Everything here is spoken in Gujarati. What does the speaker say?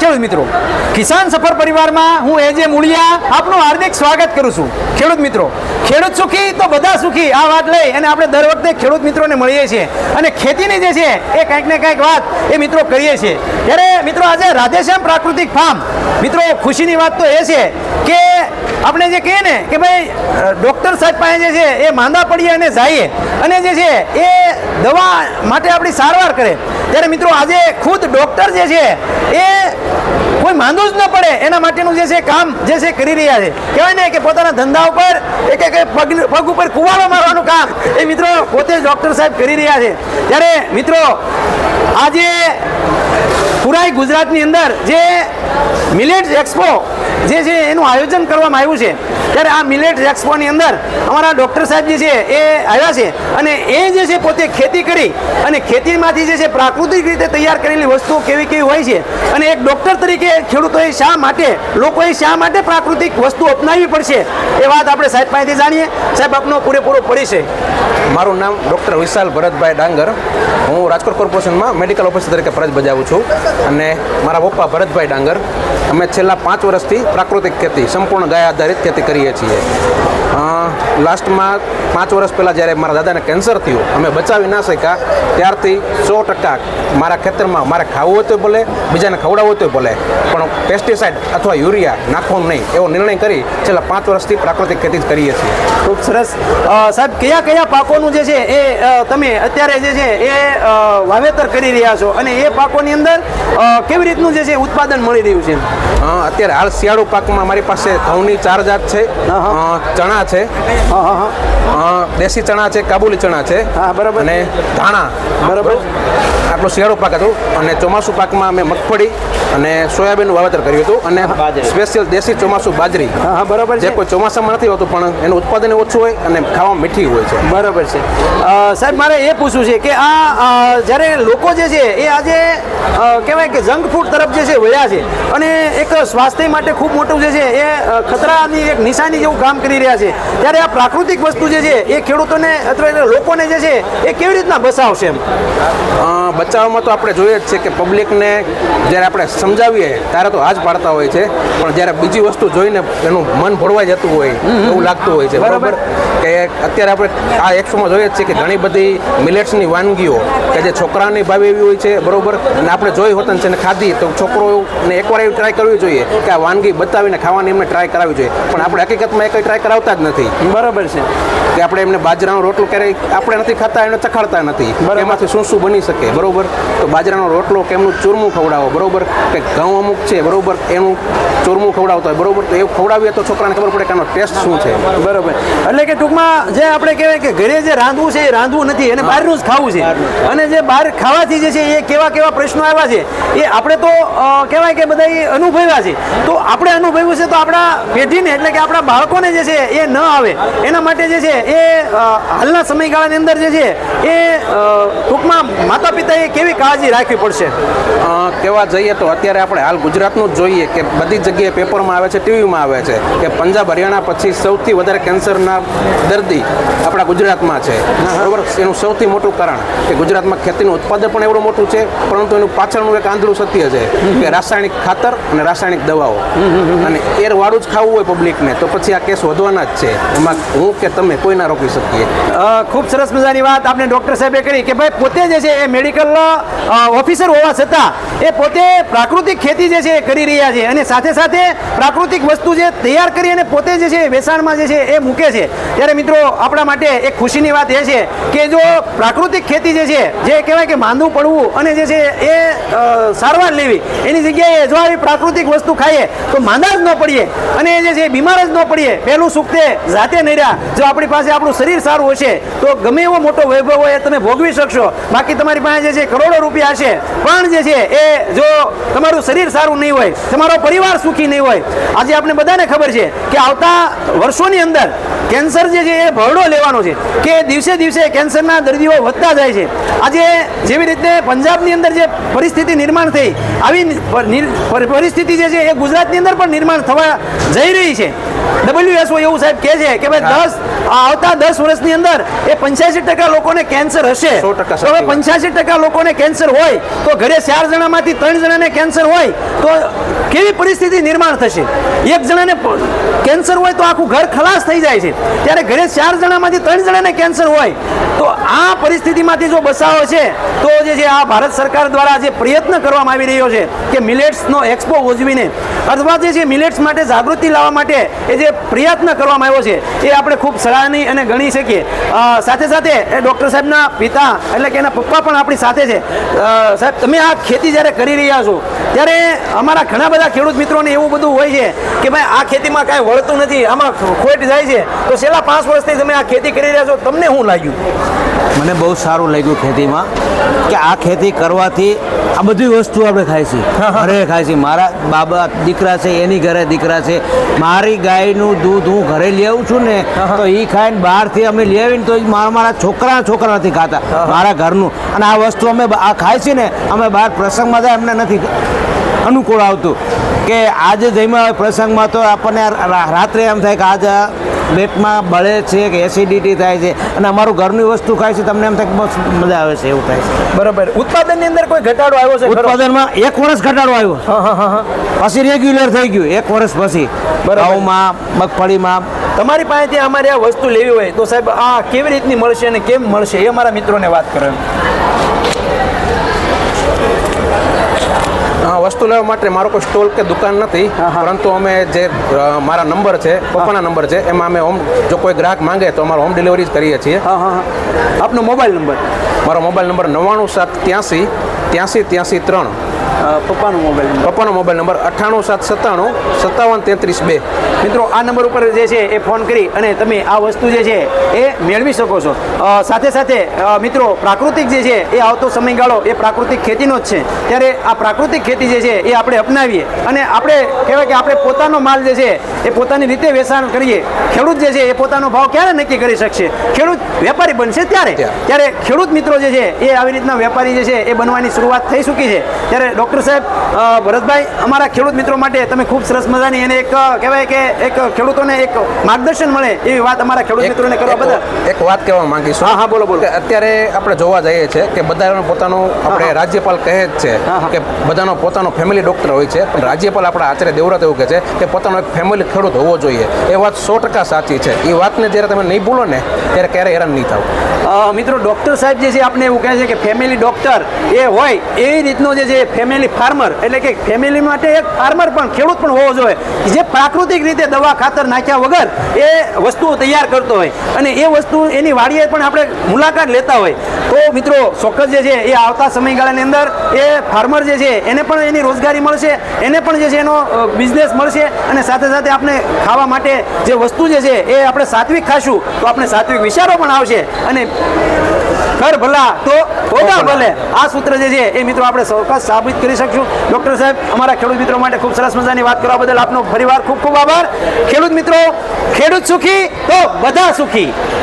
ખેડૂત મિત્રો. કિસાન સફર પરિવારમાં હું એજે મૂળિયા આપનું હાર્દિક સ્વાગત કરું છું. ખેડૂત મિત્રો, ખેડૂત સુખી તો બધા સુખી, આ વાત લઈ અને આપણે દર વખતે ખેડૂત મિત્રોને મળીએ છીએ. અને ખેતીની જે છે, એ કંઈક ને કંઈક વાત એ મિત્રો કરીએ છીએ. ત્યારે મિત્રો આજે રાધેશ્યામ પ્રાકૃતિક ફાર્મ, મિત્રો ખુશીની વાત તો એ છે કે આપણે જે કહીએ ને કે ભાઈ ડૉક્ટર સાહેબ પાસે જે છે, એ માંદા પડીએ અને જઈએ અને જે છે, એ દવા માટે આપણી સારવાર કરે. ત્યારે મિત્રો આજે ખુદ ડૉક્ટર જે છે, એ માંદું જ ન પડે. એના માટેનું જે છે કામ જે છે કરી રહ્યા છે. કહેવાય ને કે પોતાના ધંધા ઉપર એક એક પગ પગ ઉપર કુવાડો મારવાનું કામ એ મિત્રો પોતે ડૉક્ટર સાહેબ કરી રહ્યા છે. ત્યારે મિત્રો, આજે પુરાઈ ગુજરાતની અંદર જે મિલેટ એક્સપો જે છે એનું આયોજન કરવામાં આવ્યું છે. ત્યારે આ મિલેટ એક્સપોની અંદર અમારા ડૉક્ટર સાહેબ જે છે એ આવ્યા છે અને એ જે છે પોતે ખેતી કરી અને ખેતીમાંથી જે છે પ્રાકૃતિક રીતે તૈયાર કરેલી વસ્તુઓ કેવી કેવી હોય છે અને એક ડૉક્ટર તરીકે ખેડૂતોએ શા માટે, લોકોએ શા માટે પ્રાકૃતિક વસ્તુ અપનાવવી પડશે એ વાત આપણે સાહેબ પાસેથી જાણીએ. સાહેબ, આપનો પૂરેપૂરો પરિચય મારું નામ ડૉક્ટર વિશાલ ભરતભાઈ ડાંગર. હું રાજકોટ કોર્પોરેશનમાં મેડિકલ ઓફિસર તરીકે ફરજ બજાવું છું અને મારા પપ્પા ભરતભાઈ ડાંગર. અમે છેલ્લા પાંચ વર્ષથી પ્રાકૃતિક ખેતી, સંપૂર્ણ ગાય આધારિત ખેતી કરીએ છીએ. લાસ્ટમાં પાંચ વર્ષ પહેલાં જ્યારે મારા દાદાને કેન્સર થયું, અમે બચાવી ના શક્યા, ત્યારથી સો ટકા મારા ખેતરમાં મારે ખાવું હોય તો ભલે બીજાને ખવડાવવું હોય તો ભલે પણ પેસ્ટિસાઇડ અથવા યુરિયા નાખવાનું નહીં એવો નિર્ણય કરી છેલ્લા પાંચ વર્ષથી પ્રાકૃતિક ખેતી જ કરીએ છીએ. ખૂબ સરસ. સાહેબ કયા કયા પાકોનું જે છે એ તમે અત્યારે જે છે એ વાવેતર કરી રહ્યા છો અને એ પાકોની અંદર કેવી રીતનું જે છે ઉત્પાદન મળી રહ્યું છે? અત્યારે હાલ શિયાળુ પાકમાં મારી પાસે ઘઉંની ચાર જાત છે ચણા છે દેશી ચણા છે કાબુલી ચણા છે હા, બરાબર. અને ધાણા. બરાબર. આટલું શિયાળુ પાક હતું અને ચોમાસું પાકમાં અમે મગફળી અને સોયાબીનનું વાવેતર કર્યું હતું અને. સ્પેશિયલ દેશી ચોમાસું બાજરી. હા બરાબર જે છે. કોઈ ચોમાસામાં નથી હોતું પણ એનું ઉત્પાદન ઓછું હોય અને ખાવામાં મીઠી હોય છે. બરાબર છે. સાહેબ મારે એ પૂછવું છે કે આ જ્યારે લોકો જે છે એ આજે કહેવાય કે જંક ફૂડ તરફ જે છે વયા છે. અને એક સ્વાસ્થ્ય માટે ખૂબ મોટું જે છે એ ખતરાની એક નિશાની જેવું કામ કરી રહ્યા છે. ત્યારે આ પ્રાકૃતિક વસ્તુ જે છે એ ખેડૂતોને અથવા લોકોને જે છે એ કેવી રીતના બચાવશે એમ? અ, તો આપણે જોઈએ જ છે કે પબ્લિકને જ્યારે આપણે સમજાવીએ ત્યારે તો હાજ પાડતા હોય છે. પણ જ્યારે બીજી વસ્તુ જોઈને એનું મન ભળવાઈ જતું હોય એવું લાગતું હોય છે. બરાબર. કે અત્યારે આપણે આ એકસોમાં જોઈએ જ છે કે ઘણી બધી મિલેટ્સની વાનગીઓ કે જે છોકરાની ભાવે એવી હોય છે બરોબર? અને આપણે જોઈ હોતન છે ને ખાધી તો છોકરોને એકવાર એવી ટ્રાય કરવી જોઈએ કે આ વાનગી બતાવીને ખાવાની એમને ટ્રાય કરાવવી જોઈએ. પણ આપણે હકીકતમાં એ કંઈ ટ્રાય કરાવતા જ નથી. બરાબર છે. કે આપણે એમને બાજરાનો રોટલો ક્યારેય આપણે નથી ખાતા એને ચખાડતા નથી. એમાંથી શું શું બની શકે બરોબર? તો બાજરાનો રોટલો કે એમનું ચૂરમું ખવડાવો બરોબર? કે ઘઉં અમુક છે બરોબર? એનું ચૂરમું ખવડાવતા હોય બરોબર? તો એવું ખવડાવીએ તો છોકરાને ખબર પડે કે આનો ટેસ્ટ શું છે. બરોબર. એટલે કે ટૂંકમાં જે આપણે કહેવાય કે ઘરે જે રાંધવું છે એ રાંધવું નથી એને બહારનું જ ખાવું છે. અને જે બહાર ખાવાથી જે છે એ કેવા કેવા પ્રશ્નો આવ્યા છે એ આપણે તો કહેવાય કે બધા અનુભવ્યા છે. તો આપણે અનુભવ્યું છે તો આપણા પેઢીને એટલે કે આપણા બાળકોને જે છે એ ન આવે એના માટે જે છે એ હાલના સમયગાળાની અંદર જે છે એ ટૂંકમાં માતા પિતાએ કેવી કાળજી રાખવી પડશે? કહેવા જઈએ તો અત્યારે આપણે હાલ ગુજરાતનું જ જોઈએ કે બધી જગ્યાએ પેપરમાં આવે છે ટીવીમાં આવે છે કે પંજાબ હરિયાણા પછી સૌથી વધારે કેન્સરના દર્દી આપણા ગુજરાતમાં છે. બરાબર? એનું સૌથી મોટું કારણ કે ગુજરાતમાં ખેતીનું ઉત્પાદન પણ એવડું મોટું છે પરંતુ એનું પાછળનું એક આંધળું સત્ય છે કે રાસાયણિક ખાતર અને રાસાયણિક દવાઓ. અને એર વાળું જ ખાવું હોય પબ્લિકને તો પછી આ કેસ વધવાના જ છે. એમાં હું કે તમે કોઈ ના રોકી શકીએ. ખૂબ સરસ મજાની વાત આપણે ડૉક્ટર સાહેબે કરી કે ભાઈ પોતે જે છે એ મેડિકલ ઓફિસર હોવા છતાં એ પોતે પ્રાકૃતિક ખેતી જે છે એ કરી રહ્યા છે અને સાથે સાથે પ્રાકૃતિક વસ્તુ જે તૈયાર કરી અને પોતે જે છે વેસાણમાં વેચાણમાં જે છે એ મૂકે છે. ત્યારે મિત્રો આપણા માટે એક ખુશીની વાત એ છે કે જો પ્રાકૃતિક ખેતી જે છે, જે કહેવાય કે માંદું પડવું અને જે છે એ સારવાર લેવી, એની જગ્યાએ જો આવી પ્રાકૃતિક વસ્તુ ખાઈએ, તો માંદા જ ન પડીએ અને જે છે બીમાર જ ન પડીએ. પહેલું સુખ તે જાતે નહીં રહ્યા. જો આપણી પાસે આપણું શરીર સારું હશે, તો ગમે એવો મોટો વૈભવ હોય એ તમે ભોગવી શકશો. બાકી તમારી પાસે જે છે કરોડો રૂપિયા હશે. પણ જે છે એ જો તમારું શરીર સારું નહીં હોય, તમારો પરિવાર સુખી નહીં હોય, આજે આપણે બધાને ખબર છે કે આવતા વર્ષોની અંદર કેન્સર જે છે એ ભરડો લેવાનો છે કે દિવસે દિવસે કેન્સરના દર્દીઓ વધતા જાય છે. આજે જેવી રીતે પંજાબની અંદર જે પરિસ્થિતિ નિર્માણ થઈ આવી પર- પરિસ્થિતિ જે છે એ ગુજરાતની અંદર પણ નિર્માણ થવા જઈ રહી છે. ડબલ્યુએસઓ એવું સાહેબ કહે છે કે ભાઈ દસ આવતા દસ વર્ષની અંદર એ પંચ્યાસી ટકા લોકોને કેન્સર હશે. 100% તો હવે પંચ્યાસી ટકા લોકોને કેન્સર હોય તો ઘરે ચાર જણામાંથી ત્રણ જણાને કેન્સર હોય તો કેવી પરિસ્થિતિ નિર્માણ થશે? એક જણાને કેન્સર હોય તો આખું ઘર ખલાસ થઈ જાય છે. ત્યારે ઘરે ચાર જણામાંથી ત્રણ જણાને કેન્સર હોય તો આ પરિસ્થિતિમાંથી જો બસાવો છે તો જે છે આ ભારત સરકાર દ્વારા જે પ્રયત્ન કરવામાં આવી રહ્યો છે કે મિલેટ્સનો એક્સપો ઉજવીને અથવા જે છે મિલેટ્સ માટે જાગૃતિ લાવવા માટે એ જે પ્રયત્ન કરવામાં આવ્યો છે એ આપણે ખૂબ સરાહનીય અને ગણી શકીએ. સાથે સાથે એ ડૉક્ટર સાહેબના પિતા એટલે કે એના પપ્પા પણ આપણી સાથે છે. સાહેબ, તમે આ ખેતી જ્યારે કરી રહ્યા છો, ત્યારે અમારા ઘણા બધા ખેડૂત મિત્રોને એવું બધું હોય છે કે ભાઈ, આ ખેતીમાં કાંઈ વળતું નથી, આમાં ખોટ જાય છે. તો છેલ્લા પાંચ વર્ષથી તમે આ ખેતી કરી રહ્યા છો, તમને શું લાગ્યું? મને બહુ સારું લાગ્યું ખેતીમાં કે આ ખેતી કરવાથી આ બધી વસ્તુ આપણે ખાય છે. ઘરે ખાય છે. મારા બાબા દીકરા છે એની ઘરે દીકરા છે. મારી ગાયનું દૂધ હું ઘરે લઈ આવું છું ને તો એ ખાઈને બહારથી અમે લઈ આવીને તો મારા મારા છોકરા છોકરા નથી ખાતા મારા ઘરનું. અને આ વસ્તુ અમે આ ખાય છે ને અમે બહાર પ્રસંગમાં જાય એમને નથી અનુકૂળ આવતું કે આજે જમ્યા હોય પ્રસંગમાં તો આપણને રાત્રે એમ થાય કે આજે પેટમાં બળે છે કે એસિડિટી થાય છે અને અમારું ઘરની વસ્તુ ખાય છે તમને એમ થાય કે બસ મજા આવે છે એવું થાય છે. બરાબર. ઉત્પાદનની અંદર કોઈ ઘટાડો આવ્યો છે ઉત્પાદનમાં એક વર્ષ ઘટાડો આવ્યો. હા, હા, હા, હા. પછી રેગ્યુલર થઈ ગયું એક વર્ષ પછી. ઘઉંમાં મગફળીમાં. તમારી પાસેથી અમારે આ વસ્તુ લેવી હોય તો સાહેબ આ કેવી રીતની મળશે અને કેમ મળશે એ અમારા મિત્રોને વાત કરો વસ્તુ લેવા માટે મારો કોઈ સ્ટોલ કે દુકાન નથી પરંતુ અમે જે મારા નંબર છે પપ્પાના નંબર છે એમાં અમે હોમ જો કોઈ ગ્રાહક માંગે તો અમારો હોમ ડિલિવરી જ કરીએ છીએ. હા હા હા. આપનો મોબાઈલ નંબર? મારો મોબાઈલ નંબર નવ્વાણું સાત ત્યાંસી ત્યાંસી ત્યાંસી ત્રણ. પપ્પાનો મોબાઈલ નંબર. પપ્પાનો મોબાઈલ નંબર અઠ્ઠાણું સાત સત્તાણું સત્તાવન તેત્રીસ બે. મિત્રો આ નંબર ઉપર જે છે એ ફોન કરી અને તમે આ વસ્તુ જે છે એ મેળવી શકો છો. સાથે સાથે મિત્રો પ્રાકૃતિક જે છે એ આવતો સમયગાળો એ પ્રાકૃતિક ખેતીનો જ છે. ત્યારે આ પ્રાકૃતિક ખેતી જે છે એ આપણે અપનાવીએ અને આપણે કહેવાય કે આપણે પોતાનો માલ જે છે એ પોતાની રીતે વેચાણ કરીએ. ખેડૂત જે છે એ પોતાનો ભાવ ક્યારે નક્કી કરી શકશે? ખેડૂત વેપારી બનશે ત્યારે. ત્યારે. ત્યારે ખેડૂત મિત્રો જે છે એ આવી રીતના વેપારી જે છે એ બનવાની શરૂઆત થઈ ચૂકી છે. ત્યારે ડૉક્ટર સાહેબ અ, ભરતભાઈ અમારા ખેડૂત મિત્રો માટે તમે ખૂબ સરસ મજાની એને એક કહેવાય કે એક ખેડૂતોને એક માર્ગદર્શન મળે એવી વાત અમારા ખેડૂત મિત્રોને કરવા બદલ. એક- વાત કહેવા માંગીશું. હા, હા, બોલો, બોલો. અત્યારે આપણે જોવા જઈએ છીએ કે બધાનો પોતાનું આપણે રાજ્યપાલ કહે જ છે. કે બધાનો પોતાનો ફેમિલી ડૉક્ટર હોય છે. પણ રાજ્યપાલ આપણા આચાર્ય દેવરાત એવું કહે છે કે પોતાનો એક ફેમિલી ખેડૂત હોવો જોઈએ. એ વાત સો ટકા સાચી છે. એ વાતને જ્યારે તમે નહીં ભૂલો ને ત્યારે ક્યારેય હેરાન નહીં થાવ. મિત્રો ડૉક્ટર સાહેબ જે છે આપણે એવું કહે છે કે ફેમિલી ડૉક્ટર એ હોય એ રીતનો જે છે ફેમિલી ફાર્મર એટલે કે ફેમિલી માટે એક ફાર્મર પણ ખેડૂત પણ હોવો જોઈએ. જે પ્રાકૃતિક રીતે દવા ખાતર નાખ્યા વગર એ વસ્તુઓ તૈયાર કરતો હોય. અને એ વસ્તુ એની વાડીએ પણ આપણે મુલાકાત લેતા હોય. તો મિત્રો ચોક્કસ જે છે એ આવતા સમયગાળાની અંદર એ ફાર્મર જે છે એને પણ એની રોજગારી મળશે એને પણ જે છે એનો બિઝનેસ મળશે અને સાથે સાથે આપણે ખાવા માટે જે વસ્તુ જે છે એ આપણે સાત્વિક ખાશું. તો આપણે સાત્વિક વિચારો પણ આવશે. અને કર ભલા તો ભલે. આ સૂત્ર જે છે એ મિત્રો આપણે ચોક્કસ સાબિત કરી શકશું. ડૉક્ટર સાહેબ, અમારા ખેડૂત મિત્રો માટે ખૂબ સરસ મજાની વાત કરવા બદલ આપનો ફરીવાર ખૂબ ખૂબ આભાર. ખેડૂત મિત્રો, ખેડૂત સુખી તો બધા સુખી.